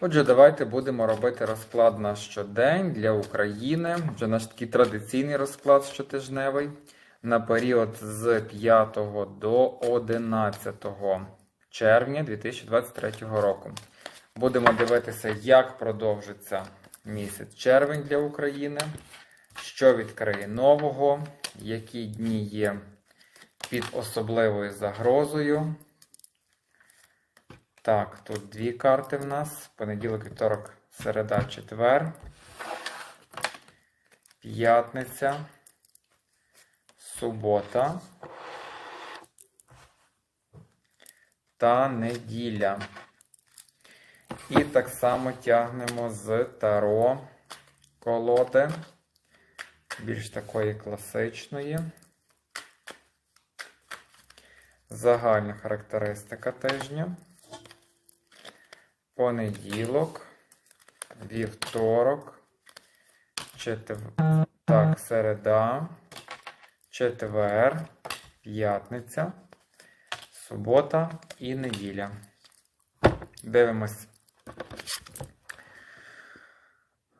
Отже, давайте будемо робити розклад на щодень для України. Вже наш такий традиційний розклад щотижневий на період з 5 до 11 червня 2023 року. Будемо дивитися, як продовжиться місяць червень для України, що відкриє нового, які дні є під особливою загрозою. Так, тут дві карти в нас. Понеділок, вівторок, середа, четвер. П'ятниця. Субота. Та неділя. І так само тягнемо з таро колоди. Більш такої класичної. Загальна характеристика тижня. Понеділок, вівторок, четвер... так, середа, четвер, п'ятниця, субота і неділя. Дивимось.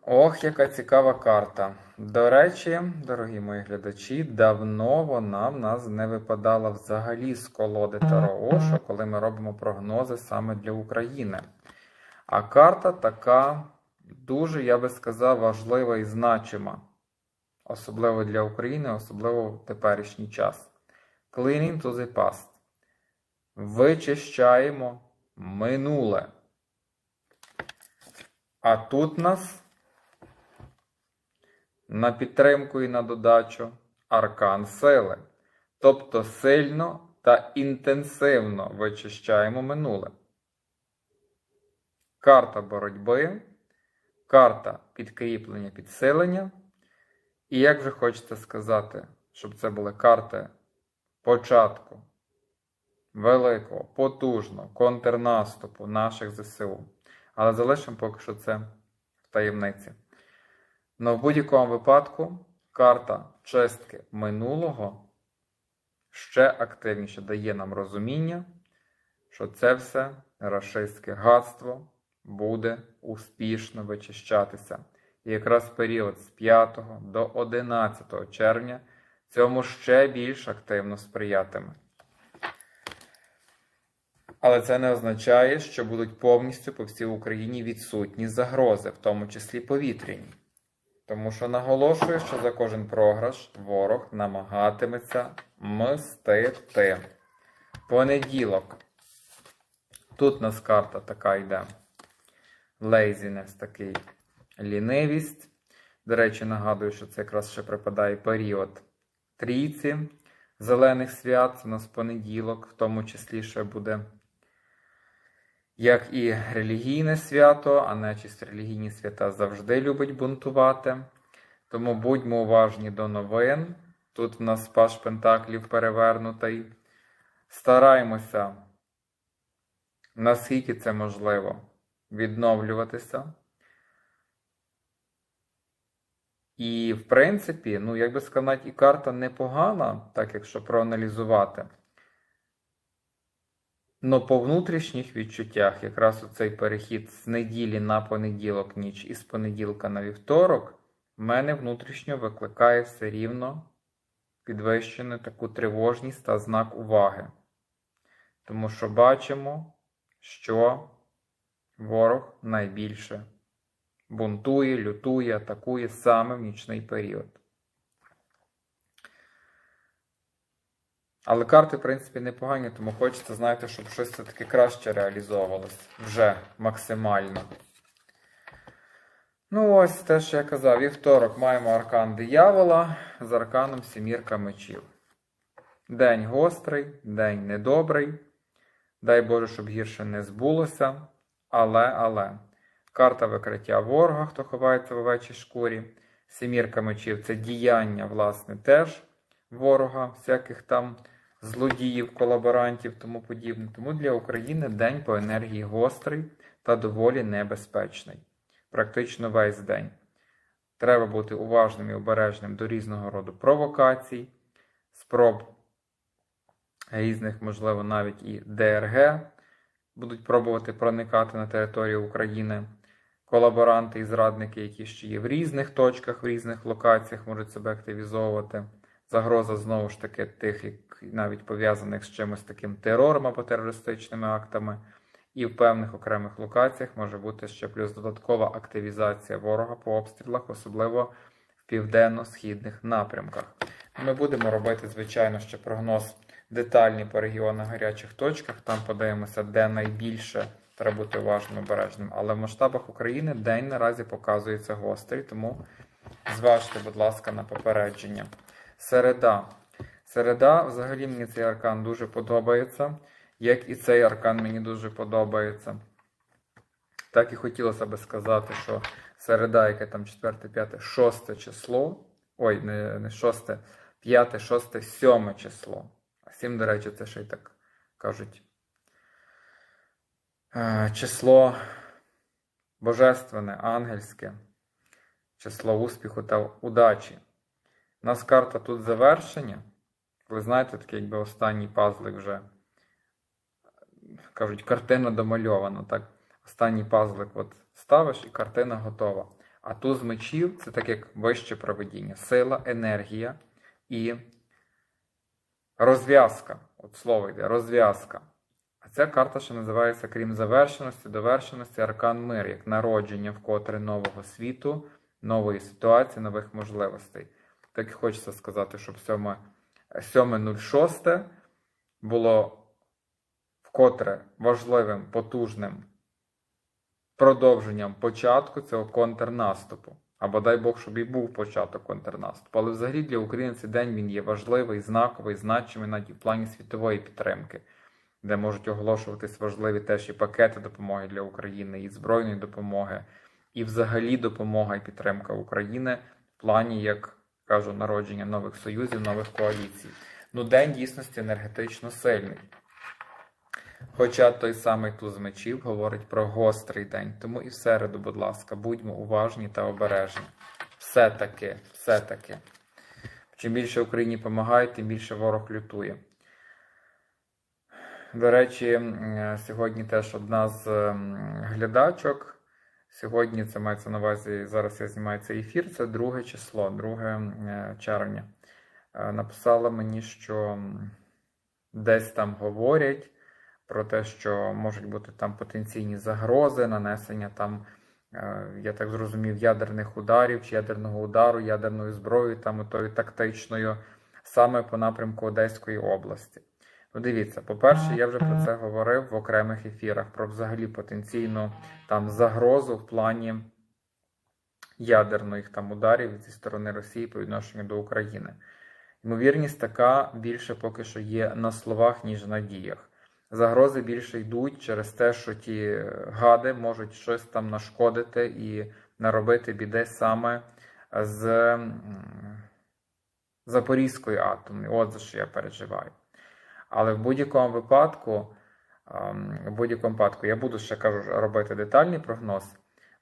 Ох, яка цікава карта. До речі, дорогі мої глядачі, давно вона в нас не випадала взагалі з колоди Таро Ошо, коли ми робимо прогнози саме для України. А карта така дуже, я би сказав, важлива і значима. Особливо для України, особливо в теперішній час. Cleaning to the past. Вичищаємо минуле. А тут нас на підтримку і на додачу аркан сили. Тобто сильно та інтенсивно вичищаємо минуле. Карта боротьби, карта підкріплення, підсилення. І як вже хочете сказати, щоб це були карти початку великого, потужного контрнаступу наших ЗСУ. Але залишимо поки що це в таємниці. Но в будь-якому випадку карта чистки минулого ще активніше дає нам розуміння, що це все рашистське гадство буде успішно вичищатися. І якраз період з 5 до 11 червня цьому ще більш активно сприятиме. Але це не означає, що будуть повністю по всій Україні відсутні загрози, в тому числі повітряні. Тому що наголошую, що за кожен програш ворог намагатиметься мстити. Понеділок. Тут нас карта така йде. Laziness такий лінивість. До речі, нагадую, що це якраз ще припадає період трійці зелених свят. Це у нас понеділок, в тому числі ще буде як і релігійне свято, а нечисть релігійні свята завжди любить бунтувати. Тому будьмо уважні до новин. Тут в нас паш Пентаклів перевернутий. Стараймося, наскільки це можливо, відновлюватися. І, в принципі, ну, як би сказати, і карта непогана, так якщо проаналізувати. Но по внутрішніх відчуттях, якраз оцей перехід з неділі на понеділок ніч і з понеділка на вівторок, в мене внутрішньо викликає все рівно підвищену таку тривожність та знак уваги. Тому що бачимо, що ворог найбільше бунтує, лютує, атакує саме в нічний період. Але карти, в принципі, непогані, тому хочеться, знаєте, щоб щось все-таки краще реалізовувалось вже максимально. Ну, ось те, що я казав, вівторок маємо аркан диявола з арканом Сімірка мечів. День гострий, день недобрий. Дай Боже, щоб гірше не збулося. Але, але. Карта викриття ворога, хто ховається в овечій шкурі. Сімірка мечів це діяння, власне, теж ворога, всяких там злодіїв, колаборантів тому подібне. Тому для України день по енергії гострий та доволі небезпечний. Практично весь день. Треба бути уважним і обережним до різного роду провокацій, спроб різних, можливо, навіть і ДРГ будуть пробувати проникати на територію України. Колаборанти і зрадники, які ще є в різних точках, в різних локаціях, можуть себе активізовувати. Загроза знову ж таки тих, навіть пов'язаних з чимось таким терором або терористичними актами. І в певних окремих локаціях може бути ще плюс додаткова активізація ворога по обстрілах, особливо в південно-східних напрямках. Ми будемо робити, звичайно, ще прогноз детальний по регіонах гарячих точках. Там подивимося, де найбільше треба бути уважним обережним. Але в масштабах України день наразі показується гострий, тому зважте, будь ласка, на попередження. Середа. Середа, взагалі, мені цей аркан дуже подобається. Як і цей аркан мені дуже подобається. Так і хотілося би сказати, що середа, яке там 4, 5, 6 число. Ой, не 6, 5, 6, 7 число. А 7, до речі, це ще й так кажуть. Е, Число божественне, ангельське, число успіху та удачі. У нас карта тут завершення. Ви знаєте, такий якби останній пазлик вже кажуть, картина домальована. Так, останній пазлик от ставиш і картина готова. А туз мечів це так як вище проведіння, сила, енергія і розв'язка. От слово йде, розв'язка. А ця карта ще називається, крім завершеності, довершеності, аркан мир, як народження вкотре нового світу, нової ситуації, нових можливостей. Так і хочеться сказати, щоб 7.06 було вкотре важливим, потужним продовженням початку цього контрнаступу. Або дай Бог, щоб і був початок контрнаступу. Але взагалі для України цей день він є важливий, знаковий, значимий навіть в плані світової підтримки, де можуть оголошуватись важливі теж і пакети допомоги для України, і збройної допомоги, і взагалі допомога і підтримка України в плані, як кажу, народження нових союзів, нових коаліцій. Ну, день дійсності енергетично сильний. Хоча той самий туз мечів говорить про гострий день. Тому і в середу, будь ласка, будьмо уважні та обережні. Все-таки, все-таки. Чим більше Україні допомагають, тим більше ворог лютує. До речі, сьогодні теж одна з глядачок. Сьогодні це мається на увазі, зараз я знімаю цей ефір, це друге число, 2 червня. Написала мені, що десь там говорять про те, що можуть бути там потенційні загрози, нанесення там, я так зрозумів, ядерних ударів чи ядерного удару, ядерною зброєю, там тою тактичною, саме по напрямку Одеської області. Ну, дивіться, по-перше, я вже про це говорив в окремих ефірах, про взагалі потенційну там загрозу в плані ядерних там ударів зі сторони Росії по відношенню до України. Ймовірність така більше поки що є на словах, ніж на діях. Загрози більше йдуть через те, що ті гади можуть щось там нашкодити і наробити біди саме з Запорізької атомної. От за що я переживаю. Але в будь-якому випадку, в будь-якому випадку, я буду ще кажу робити детальний прогноз.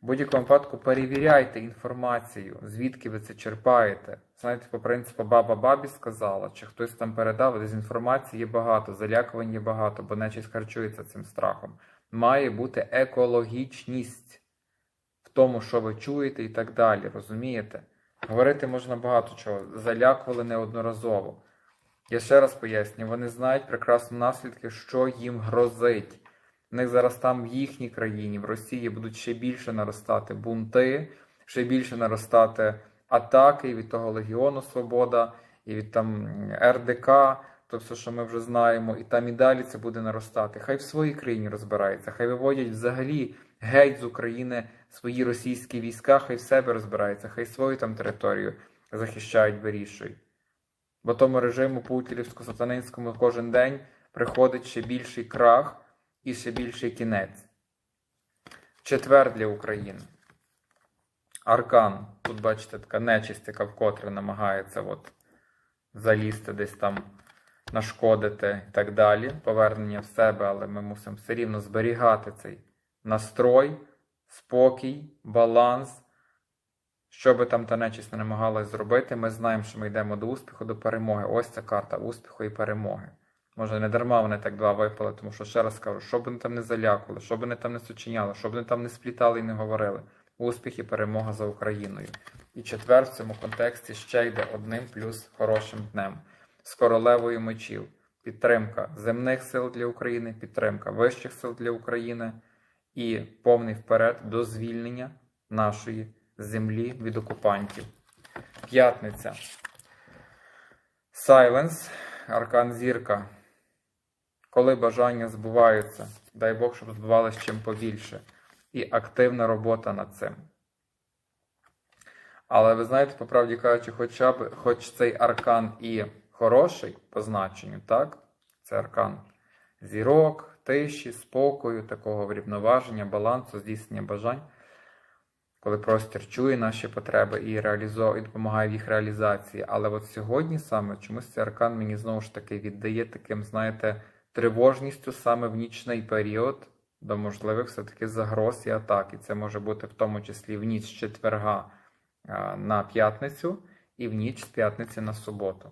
В будь-якому випадку перевіряйте інформацію, звідки ви це черпаєте. Знаєте, по принципу баба бабі сказала, чи хтось там передав, дезінформації є багато, залякувань є багато, бо нечість харчується цим страхом. Має бути екологічність в тому, що ви чуєте, і так далі. Розумієте? Говорити можна багато чого. Залякували неодноразово. Я ще раз поясню, вони знають прекрасно наслідки, що їм грозить. В них зараз там в їхній країні, в Росії, будуть ще більше наростати бунти, ще більше наростати атаки від того Легіону Свобода, і від там РДК, то все, що ми вже знаємо, і там і далі це буде наростати. Хай в своїй країні розбирається, хай виводять взагалі геть з України свої російські війська, хай в себе розбираються, хай свою там територію захищають, вирішують. Бо тому режиму путілівсько-сатанинському кожен день приходить ще більший крах і ще більший кінець. Четвер для України. Аркан. Тут, бачите, така нечисть, яка вкотре намагається от залізти десь там, нашкодити і так далі. Повернення в себе, але ми мусимо все рівно зберігати цей настрой, спокій, баланс. Що би там та нечисть не намагалась зробити, ми знаємо, що ми йдемо до успіху, до перемоги. Ось ця карта успіху і перемоги. Може, не дарма вони так два випали, тому що ще раз кажу, що б вони там не залякували, що б вони там не сучиняли, що б вони там не сплітали і не говорили. Успіх і перемога за Україною. І четвер в цьому контексті ще йде одним плюс хорошим днем з королевою мечів. Підтримка земних сил для України, підтримка вищих сил для України і повний вперед до звільнення нашої землі від окупантів. П'ятниця. Сайленс, Аркан Зірка. Коли бажання збуваються, дай Бог, щоб збувалось чим побільше. І активна робота над цим. Але ви знаєте, по правді кажучи, хоча б, хоч цей аркан і хороший по значенню, так? Це аркан зірок, тиші, спокою, такого врівноваження, балансу, здійснення бажань, коли простір чує наші потреби і реалізовує, і допомагає в їх реалізації. Але от сьогодні саме чомусь цей аркан мені знову ж таки віддає таким, знаєте, тривожністю саме в нічний період до можливих все-таки загроз і атак. І це може бути в тому числі в ніч з четверга на п'ятницю і в ніч з п'ятниці на суботу.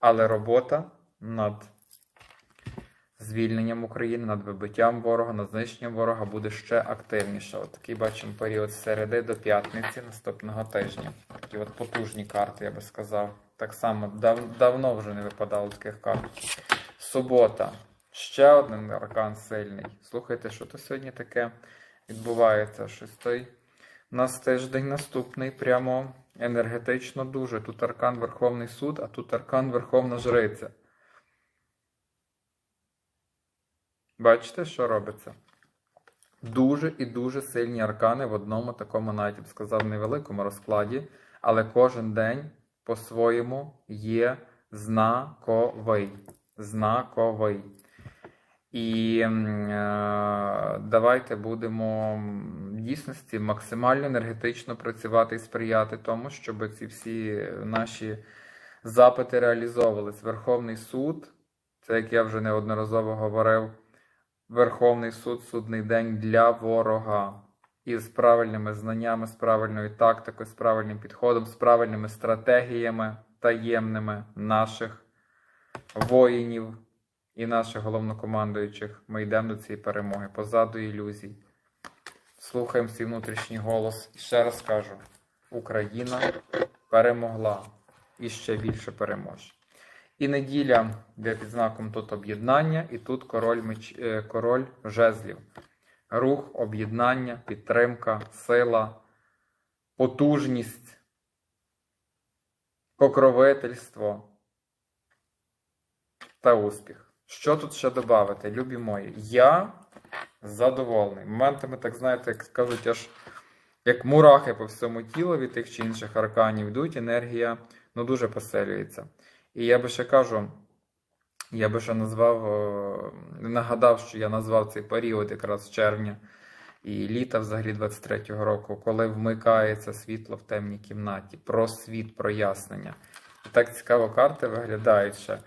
Але робота над звільненням України, над вибиттям ворога, над знищенням ворога буде ще активніша. От такий бачимо період з середи до п'ятниці наступного тижня. Такі от потужні карти, я би сказав. Так само дав, давно вже не випадало таких карт. Субота. Ще один аркан сильний. Слухайте, що то сьогодні таке відбувається? Щось той у нас тиждень наступний, прямо енергетично дуже. Тут аркан Верховний суд, а тут аркан Верховна Жриця. Бачите, що робиться? Дуже і дуже сильні аркани в одному такому, навіть б сказав, невеликому розкладі, але кожен день по-своєму є знаковий. Знаковий. І е, давайте будемо в дійсності максимально енергетично працювати і сприяти тому, щоб ці всі наші запити реалізовувались. Верховний суд, це як я вже неодноразово говорив, Верховний суд судний день для ворога. І з правильними знаннями, з правильною тактикою, з правильним підходом, з правильними стратегіями таємними наших воїнів і наших головнокомандуючих. Ми йдемо до цієї перемоги позаду ілюзій. Слухаємо свій внутрішній голос. І ще раз кажу: Україна перемогла і ще більше переможе. І неділя, де під знаком тут об'єднання, і тут король, меч... е, король жезлів. Рух, об'єднання, підтримка, сила, потужність, покровительство та успіх. Що тут ще додати, любі мої? Я задоволений. Моментами, так знаєте, як кажуть, аж як мурахи по всьому тілу від тих чи інших арканів йдуть, енергія ну, дуже посилюється. І я би ще кажу, я би ще назвав, е, нагадав, що я назвав цей період якраз червня і літа взагалі 23-го року, коли вмикається світло в темній кімнаті, про світ, прояснення. І так цікаво карти виглядають ще.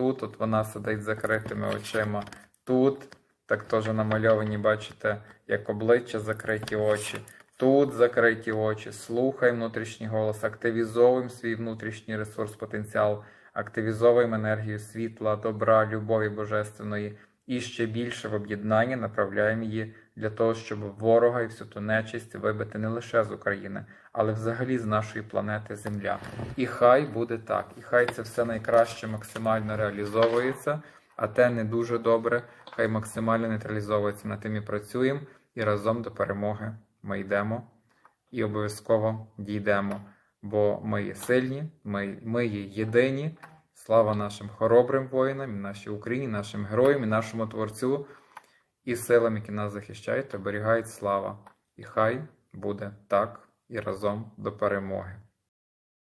Тут от вона сидить з закритими очима. Тут так теж намальовані, бачите, як обличчя закриті очі. Тут закриті очі. Слухаємо внутрішній голос, активізовуємо свій внутрішній ресурс, потенціал, активізовуємо енергію світла, добра, любові божественної і ще більше в об'єднання направляємо її для того, щоб ворога і всю ту нечисть вибити не лише з України, але взагалі з нашої планети Земля. І хай буде так, і хай це все найкраще максимально реалізовується, а те не дуже добре, хай максимально нейтралізовується. Над тим і працюємо, і разом до перемоги ми йдемо і обов'язково дійдемо. Бо ми є сильні, ми, ми є єдині. Слава нашим хоробрим воїнам, нашій Україні, нашим героям, і нашому Творцю, і силам, які нас захищають оберігають слава. І хай буде так і разом до перемоги.